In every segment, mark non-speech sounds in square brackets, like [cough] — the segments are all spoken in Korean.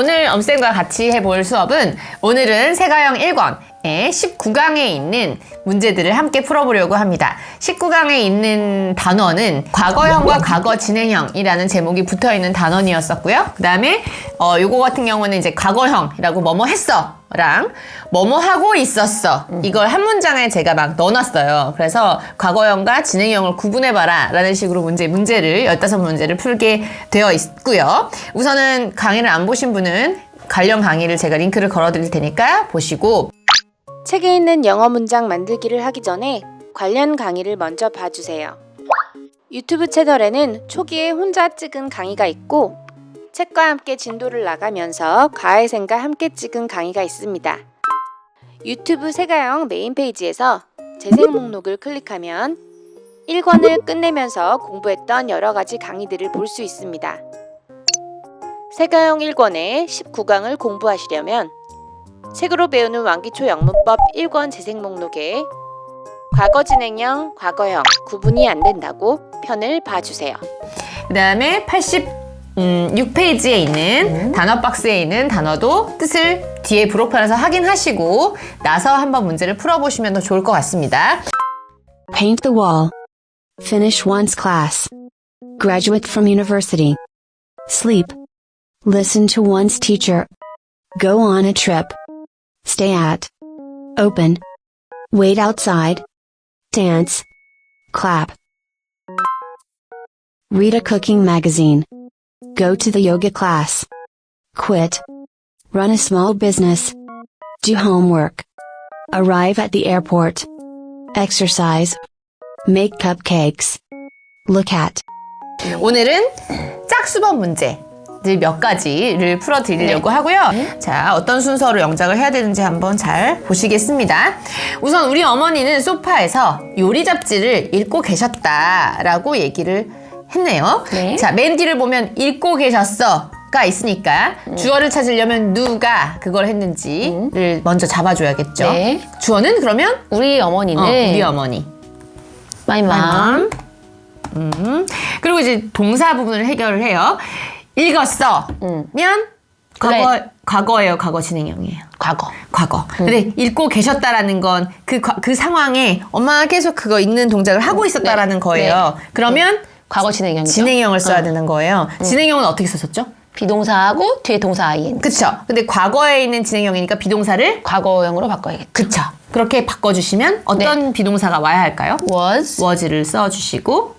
오늘 엄쌤과 같이 해볼 수업은 오늘은 세가형 1권의 19강에 있는 문제들을 함께 풀어보려고 합니다. 19강에 있는 단원은 과거형과 과거 진행형이라는 제목이 붙어 있는 단원이었었고요. 그 다음에 어, 요거 같은 경우는 이제 과거형이라고 뭐뭐 했어. 랑 뭐뭐 하고 있었어 이걸 한 문장에 제가 막 넣어놨어요 그래서 과거형과 진행형을 구분해봐라 라는 식으로 문제 문제를 15문제를 풀게 되어 있고요 우선은 강의를 안 보신 분은 관련 강의를 제가 링크를 걸어 드릴 테니까 보시고 책에 있는 영어 문장 만들기를 하기 전에 관련 강의를 먼저 봐주세요. 유튜브 채널에는 초기에 혼자 찍은 강의가 있고 책과 함께 진도를 나가면서 가해생과 함께 찍은 강의가 있습니다. 유튜브 세가형 메인 페이지에서 재생 목록을 클릭하면 1권을 끝내면서 공부했던 여러 가지 강의들을 볼 수 있습니다. 세가형 1권의 19강을 공부하시려면 책으로 배우는 왕기초 영문법 1권 재생 목록에 과거 진행형, 과거형 구분이 안 된다고 편을 봐주세요. 그 다음에 86페이지에 있는 단어 박스에 있는 단어도 뜻을 뒤에 브로판에서 확인하시고 나서 한번 문제를 풀어보시면 더 좋을 것 같습니다 Paint the wall. Finish one's class. Graduate from university. Sleep. Listen to one's teacher. Go on a trip. Stay at. Open. Wait outside. Dance. Clap. Read a cooking magazine. Go to the yoga class. Quit. Run a small business. Do homework. Arrive at the airport. Exercise. Make cupcakes. Look at. 오늘은 짝수번 문제 들 몇 가지를 풀어드리려고 하고요. 자, 어떤 순서로 영작을 해야 되는지 한번 잘 보시겠습니다. 우선 우리 어머니는 소파에서 요리 잡지를 읽고 계셨다라고 얘기를 했네요. 네. 자, 맨 뒤를 보면 읽고 계셨어. 가 있으니까 주어를 찾으려면 누가 그걸 했는지를 먼저 잡아줘야겠죠. 네. 주어는 그러면 우리 어머니는 어, 우리 어머니. my mom 음. 그리고 이제 동사 부분을 해결을 해요. 읽었어. 면 과거 과거예요. 과거 진행형이에요. 과거 과거. 근데 읽고 계셨다라는 건 그 그 상황에 엄마가 계속 그거 읽는 동작을 하고 있었다라는 거예요. 그러면 과거 진행형이죠. 진행형을 써야 되는 거예요. 진행형은 어떻게 썼었죠? 비동사하고 뒤에 동사 ing 그쵸. 근데 과거에 있는 진행형이니까 비동사를 과거형으로 바꿔야겠죠. 그쵸. 그렇게 바꿔주시면 어떤 비동사가 와야 할까요? was was를 써주시고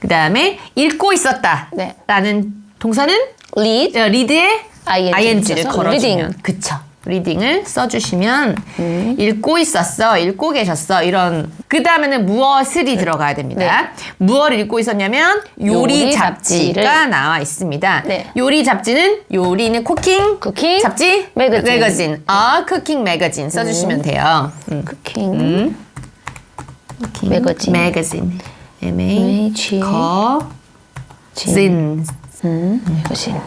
그 다음에 읽고 있었다 네. 라는 동사는 read 어, 리드에 ING 를 ing를 걸어주면. 그쵸 리딩을 써주시면 음. 읽고 있었어 읽고 계셨어 이런 그 다음에는 무엇을이 들어가야 됩니다 무엇을 읽고 있었냐면 요리, 네. 요리 잡지가 잡지를. 나와 있습니다 네. 요리 잡지는 요리는 쿠킹 쿠킹 잡지 매거진. 매거진 아 쿠킹 매거진 써주시면 돼요 음. cooking 쿠킹 매거진. 매거진 M A G 거 진. 음,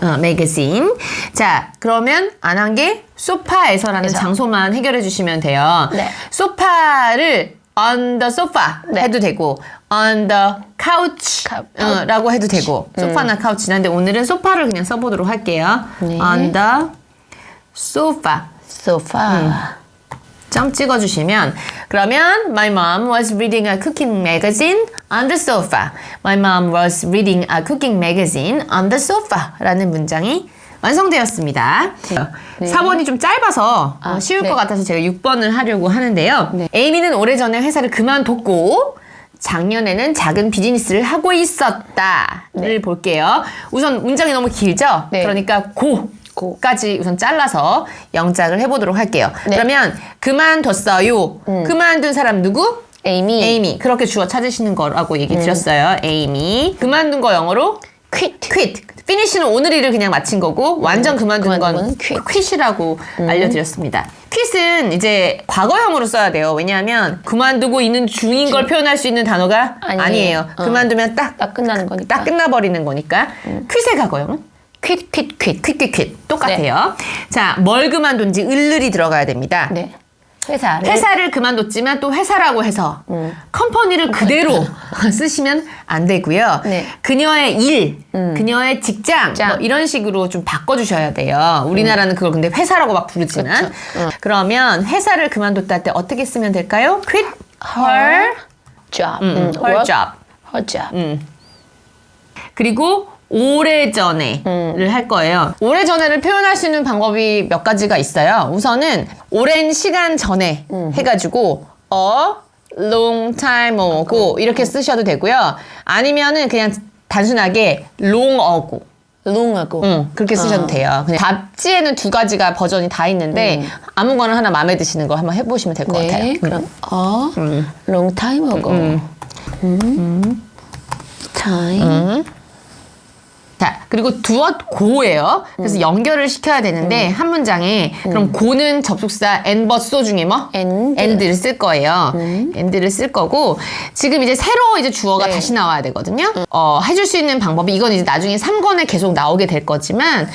어, 매거진. 자, 그러면 안 한 게 소파에서라는 에서. 장소만 해결해 주시면 돼요. 네. 소파를 on the sofa 네. 해도 되고 on the couch 카- 어, 라고 해도 되고 소파나 카우치나 근데 오늘은 소파를 그냥 써보도록 할게요. 네. on the sofa. sofa 점 찍어주시면 그러면 My mom was reading a cooking magazine on the sofa. My mom was reading a cooking magazine on the sofa 라는 문장이 완성되었습니다. 4번이 좀 짧아서 어, 아, 쉬울 네. 것 같아서 제가 6번을 하려고 하는데요. 네. 에이미는 오래전에 회사를 그만뒀고 작년에는 작은 비즈니스를 하고 있었다를 볼게요. 우선 문장이 너무 길죠? 네. 그러니까 고 고까지 우선 잘라서 영작을 해보도록 할게요. 네. 그러면 그만뒀어요. 그만둔 사람 누구? 에이미 에이미. 그렇게 주어 찾으시는 거라고 얘기 드렸어요. 에이미. 그만둔 거 영어로 quit quit. 피니시는 오늘이를 그냥 마친 거고 완전 그만둔 건 그만둔 건 quit. quit이라고 알려드렸습니다. quit은 이제 과거형으로 써야 돼요. 왜냐하면 그만두고 있는 중인 걸 표현할 수 있는 단어가 아니에요. 아니에요. 어. 그만두면 딱, 딱 끝나는 거니까 딱 끝나버리는 거니까 quit의 과거형은 quit 퀴퀴퀴 똑같아요. 자, 뭘 그만둔지 을을이 들어가야 됩니다. 네 회사를 회사를 그만뒀지만 또 회사라고 해서 컴퍼니를 그대로 [laughs] 쓰시면 안 되고요. 네. 그녀의 일, 그녀의 직장, 직장. 뭐 이런 식으로 좀 바꿔주셔야 돼요. 우리나라는 그걸 근데 회사라고 막 부르지만 그렇죠. 그러면 회사를 그만뒀다 할 때 어떻게 쓰면 될까요? quit her, job. 음, 음, her job. her job. 음. 그리고 오래전에를 할 거예요. 오래전에를 표현할 수 있는 방법이 몇 가지가 있어요. 우선은 오랜 시간 전에 해가지고 a long time ago 이렇게 쓰셔도 되고요. 아니면은 그냥 단순하게 long ago 롱하고. 응, 그렇게 쓰셔도 돼요. 그냥 잡지에는 두 가지가 버전이 다 있는데 아무거나 하나 마음에 드시는 거 한번 해보시면 될것 네, 같아요. 그럼 어, long time ago. 음. time. 자, 그리고 두엇 고예요. 그래서 연결을 시켜야 되는데 한 문장에 그럼 고는 접속사 and but so 중에 뭐? and. and를 쓸 거예요. and를 쓸 거고 지금 이제 새로 이제 주어가 네. 다시 나와야 되거든요. 어, 해줄 수 있는 방법이 이건 이제 나중에 3권에 계속 나오게 될 거지만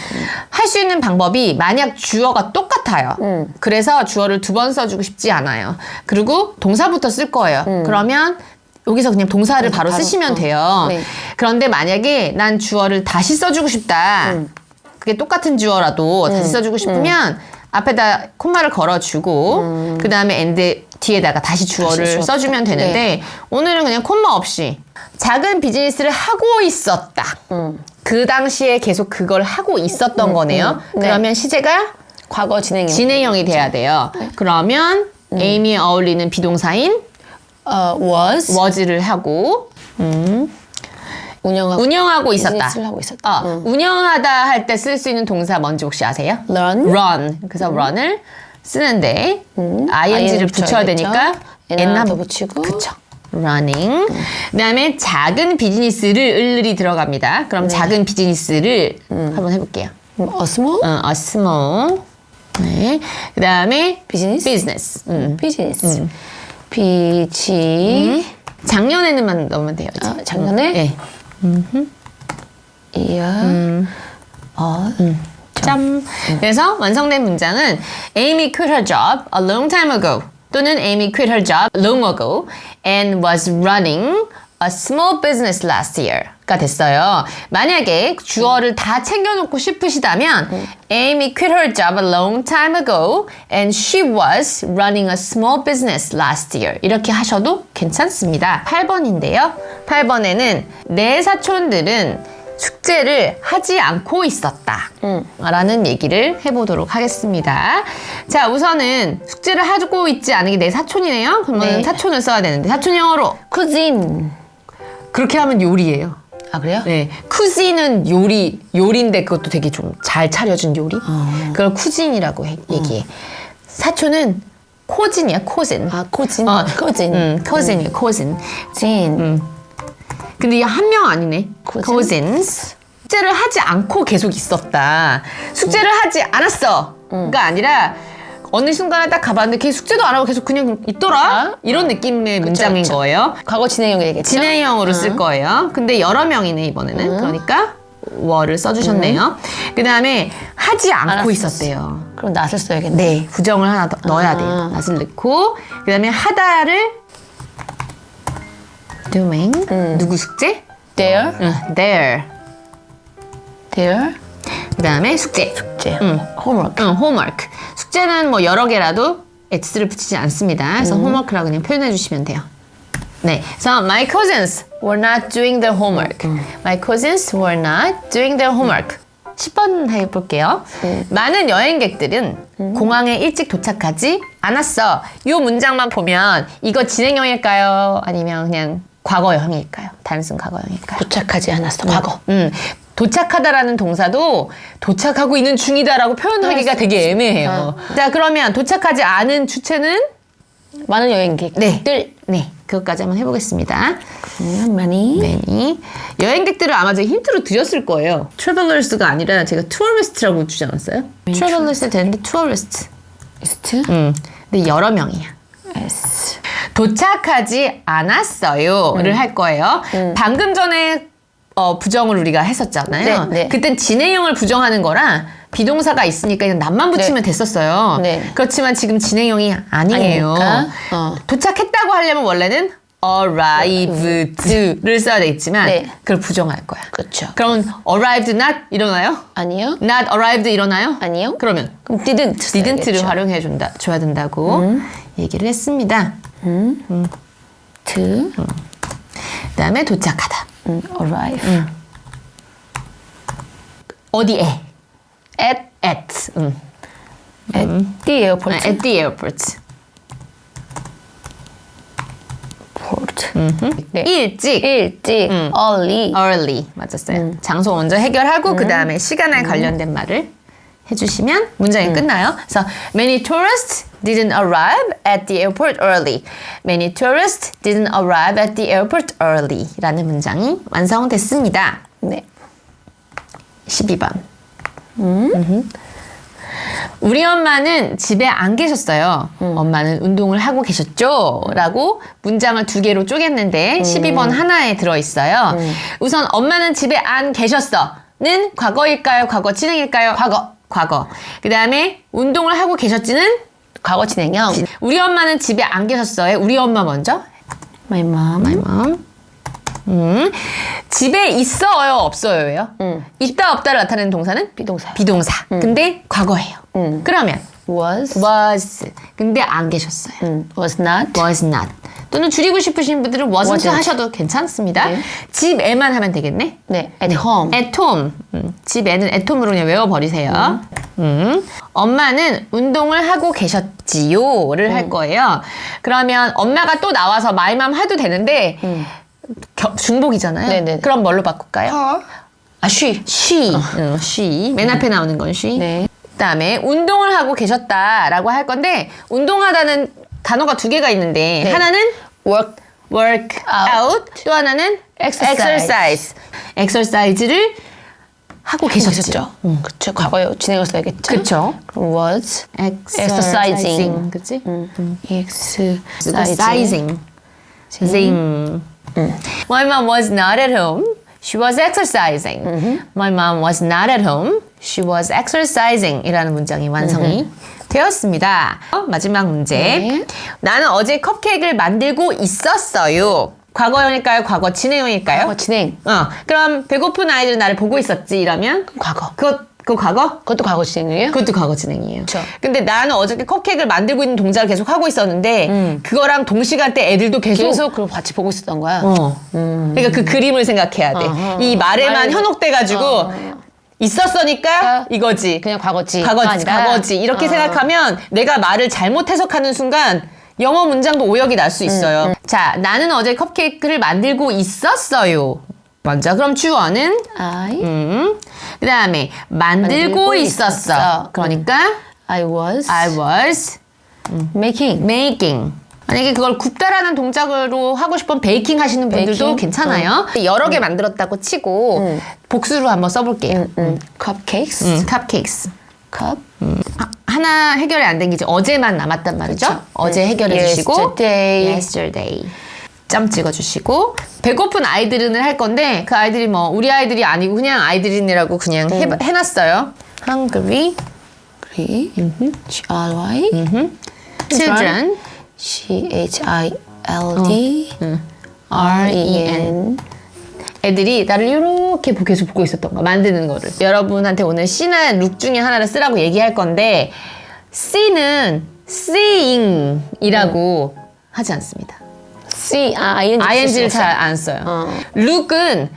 할 수 있는 방법이 만약 주어가 똑같아요. 그래서 주어를 두 번 써주고 싶지 않아요. 그리고 동사부터 쓸 거예요. 그러면 여기서 그냥 동사를 바로, 바로, 쓰시면 어. 돼요. 네. 그런데 만약에 난 주어를 다시 써주고 싶다. 그게 똑같은 주어라도 다시 써주고 싶으면 앞에다 콤마를 걸어주고 그 다음에 엔드 뒤에다가 다시 주어를 주어. 써주면 되는데 오늘은 그냥 콤마 없이 작은 비즈니스를 하고 있었다. 그 당시에 계속 그걸 하고 있었던 거네요. 네. 그러면 시제가 과거 진행형. 진행형이 돼야 돼요. 그러면 에이미에 어울리는 비동사인 어, was was를 하고 운영하고 운영하고 있었다. 비즈니스를 하고 있었다. 어, 운영하다 할 때 쓸 수 있는 동사 뭔지 혹시 아세요? run. run. 그래서 run을 쓰는데 ing를 붙여야 되니까 n 한 붙이고 그쵸. running. 그다음에 작은 비즈니스를 을을이 들어갑니다. 그럼 작은 비즈니스를 한번 해볼게요. 음, a small 어, a small. 네. 그다음에 비즈니스 business. 음. 비즈니스 비지 작년에는만 넣으면 돼요. 이제. 아, 작년에 네. 이야 어 점. 그래서 완성된 문장은 Amy quit her job a long time ago 또는 Amy quit her job long ago and was running a small business last year 가 됐어요. 만약에 주어를 다 챙겨놓고 싶으시다면 Amy quit her job a long time ago and she was running a small business last year 이렇게 하셔도 괜찮습니다. 8번인데요. 8번에는 내 사촌들은 숙제를 하지 않고 있었다. 라는 얘기를 해보도록 하겠습니다. 자, 우선은 숙제를 하고 있지 않은 게 내 사촌이네요? 그러면 네. 사촌을 써야 되는데, 사촌 영어로 cuisine 그렇게 하면 요리예요. 아 그래요? 네. 쿠진은 요리, 요리인데 그것도 되게 좀 잘 차려준 요리? 그걸 쿠진이라고 해- 얘기해. 사촌은 코진이야, 코진. 아 코진 어, 코진 음, 코진이 야, 코진. 진 근데 한명 아니네. Cousins. cousins. 숙제를 하지 않고 계속 있었다. 숙제를 하지 않았어가 아니라 어느 순간에 딱 가봤는데 걔 숙제도 안 하고 계속 그냥 있더라. 아? 이런 느낌의 문장인 그쵸. 거예요. 과거 진행형 얘기했죠? 진행형으로 쓸 거예요. 근데 여러 명이네 이번에는. 그러니까 월을 써주셨네요. 그 다음에 하지 않고 알았어. 있었대요. 그럼 낫을 써야겠네 네, 부정을 하나 더 넣어야 돼요. 아. 낫을 넣고 그 다음에 하다를 doing 누구 숙제? there 응, there. there 그 다음에 숙제. 숙제 응. homework 응, homework. 숙제는 뭐 여러 개라도 x를 붙이지 않습니다. 그래서 homework라고 그냥 표현해 주시면 돼요. 네. 그래서 my cousins were not doing their homework. My cousins were not doing their homework. 10번 해볼게요. 많은 여행객들은 공항에 일찍 도착하지 않았어. 이 문장만 보면 이거 진행형일까요? 아니면 그냥 과거형일까요? 단순 과거형일까요? 도착하지 않았어 과거 음, 도착하다라는 동사도 도착하고 있는 중이다라고 표현하기가 되게 애매해요. 자, 그러면 도착하지 않은 주체는 많은 여행객들 네, 네, 그것까지 한번 해보겠습니다. 그러면 많이 네, 여행객들을 아마 제가 힌트로 드렸을 거예요. 트래블러스가 아니라 제가 투어리스트라고 주지 않았어요? 트래블러스 되는데 투어리스트. ist 음, 근데 여러 명이야. es 도착하지 않았어요를 할 거예요. 방금 전에 어, 부정을 우리가 했었잖아요. 네, 네. 그땐 진행형을 부정하는 거랑 비동사가 있으니까 그냥 남만 붙이면 됐었어요. 네. 그렇지만 지금 진행형이 아니에요. 아니니까, 어. 도착했다고 하려면 원래는 arrived를 써야 되겠지만 네. 그걸 부정할 거야. 그렇죠. 그러면 arrived not 일어나요? 아니요. not arrived 일어나요? 아니요. 그러면 그럼 didn't. didn't를 써야겠죠. 활용해 준다 줘야 된다고 얘기를 했습니다. To 그다음에 도착하다. 음, arrive. 어디에? at at. 음. at the airport. at the airport. port. 네. 일찍. 일찍 early early 맞았어요. 장소 먼저 해결하고 그 다음에 시간에 관련된 말을 해주시면 문장이 끝나요. 그래서 many tourists didn't arrive at the airport early. Many tourists didn't arrive at the airport early.라는 문장이 완성됐습니다. 네. 12번. 음. 우리 엄마는 집에 안 계셨어요. 엄마는 운동을 하고 계셨죠? 라고 문장을 두 개로 쪼갰는데 12번 하나에 들어있어요. 우선 엄마는 집에 안 계셨어.는 과거일까요? 과거 진행일까요? 과거. 과거. 그 다음에 운동을 하고 계셨지는 과거 진행형. 우리 엄마는 집에 안 계셨어요. 우리 엄마 먼저. my mom. My mom. 음. 집에 있어요, 없어요예요? 있다 없다를 나타내는 동사는 비동사. 비동사. 근데 과거예요. 음. 그러면 was was 근데 안 계셨어요. 음, was not. was not. 또는 줄이고 싶으신 분들은 wasn't, wasn't. 하셔도 괜찮습니다. 네. 집에만 하면 되겠네. 네. at home. at home. 음, 집에는 at home으로 그냥 외워버리세요. 음. 엄마는 운동을 하고 계셨지요를 음. 할 거예요. 그러면 엄마가 또 나와서 마이맘 해도 되는데 겨- 중복이잖아요. 음. 네네. 그럼 뭘로 바꿀까요? her. 아, she. she. 어, she. 맨 앞에 나오는 건 she. 네. 그다음에 운동을 하고 계셨다라고 할 건데 운동하다는 단어가 두 개가 있는데 네. 하나는 work work Out. out, 또 하나는 Exercise. exercise. exercise를 하고 계셨죠. 계셨죠. 그쵸. 과거에. 그쵸. 그럼 was exercising. 그치? exercising. exercising. Zing. My mom was not at home. She was exercising. My mom was not at home. She was exercising. 이라는 문장이 완성이 되었습니다. 어, 마지막 문제. 네. 나는 어제 컵케이크를 만들고 있었어요. 과거형일까요? 과거 진행형일까요? 과거 진행. 어, 그럼 배고픈 아이들은 나를 보고 있었지 이러면 과거. 그것 그거 과거? 그것도 과거 진행이에요? 그것도 과거 진행이에요. 그쵸. 근데 나는 어저께 컵케이크를 만들고 있는 동작을 계속 하고 있었는데 그거랑 동시간 대 애들도 계속, 계속 그걸 같이 보고 있었던 거야. 어. 그러니까 그 그림을 생각해야 돼. 어허. 이 말에만 말로- 현혹돼 가지고 어. 있었으니까 이거지. 그냥 과거지. 과거지, 아니라. 과거지. 이렇게 어. 생각하면 내가 말을 잘못 해석하는 순간 영어 문장도 오역이 날 수 있어요. 자, 나는 어제 컵케이크를 만들고 있었어요. 먼저 그럼 주어는 I 음. 그다음에 만들고, 만들고 있었어. 있었어. 그러니까 I was I was making. making. 만약에 그걸 굽다라는 동작으로 하고 싶으면 베이킹 하시는 분들도 베이킹? 괜찮아요. 여러 개 만들었다고 치고 복수로 한번 써볼게요. 음, cupcakes. 음, 컵케이크스. cup. 하- 하나 해결이 안 된 게 이제 어제만 남았단 말이죠. 그쵸. 어제 네. 해결해 주시고 Yesterday. yesterday. 점 찍어주시고 배고픈 아이들은을 할 건데 그 아이들이 뭐 우리 아이들이 아니고 그냥 아이들이라고 그냥 해, 해놨어요. Hungry G G R Y children C H I L D R R E N. 애들이 나를 이렇게 보- 계속 보고 있었던 거야 만드는 거를. 여러분한테 오늘 C나 룩 중에 하나를 쓰라고 얘기할 건데 C는 seeing이라고 하지 않습니다. C 아 ING ing를 잘 안 써요. 어. 룩은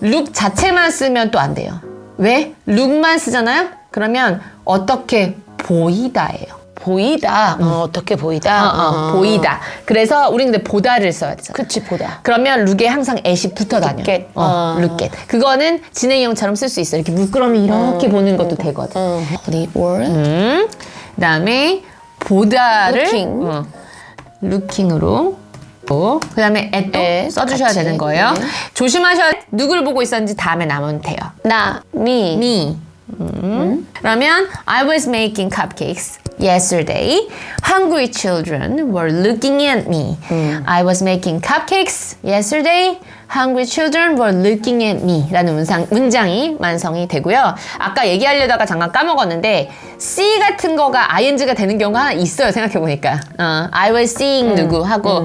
룩 자체만 쓰면 또 안 돼요. 왜? 룩만 쓰잖아요? 그러면 어떻게 보이다예요 보이다. 어, 어떻게 보이다. 어, 어, 보이다 그래서 우리는 근데 보다를 써야 되잖아 그치 보다. 그러면 룩에 항상 애시 붙어 다녀. At. 어, 어. 그거는 진행형처럼 쓸 수 있어. 이렇게 물끄러미 이렇게 보는 것도 되거든. 어, 어디 word 음. 그다음에 보다를 Looking. 어, looking으로 그 다음에 at도 at 써주셔야 같이. 되는 거예요. 네. 조심하셔야 누굴 보고 있었는지 다음에 나면 돼요. 나 me me. 음. 그러면 I was making cupcakes. Yesterday, hungry children were looking at me. I was making cupcakes. Yesterday, hungry children were looking at me. 라는 문상, 문장이 완성이 되고요. 아까 얘기하려다가 잠깐 까먹었는데, see 같은 거가 ing가 되는 경우가 하나 있어요. 생각해보니까. 어, I was seeing 누구 하고,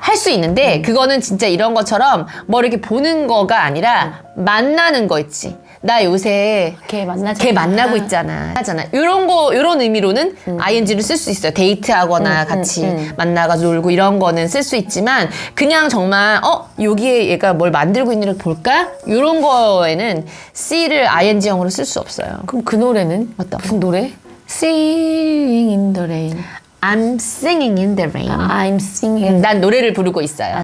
할 수 있는데, 그거는 진짜 이런 것처럼 뭐 이렇게 보는 거가 아니라, 만나는 거 있지. 나 요새 걔 만나자. 걔 만나고 있잖아. 하잖아. 이런 거, 이런 의미로는 ing를 쓸 수 있어요. 데이트하거나 같이 만나가지고 놀고 이런 거는 쓸 수 있지만 그냥 정말 어 여기에 얘가 뭘 만들고 있는 걸 볼까? 이런 거에는 c를 ing형으로 쓸 수 없어요. 그럼 그 노래는 어떤? 무슨 노래? Singing in the rain. I'm singing in the rain. I'm singing. 난 노래를 부르고 있어요.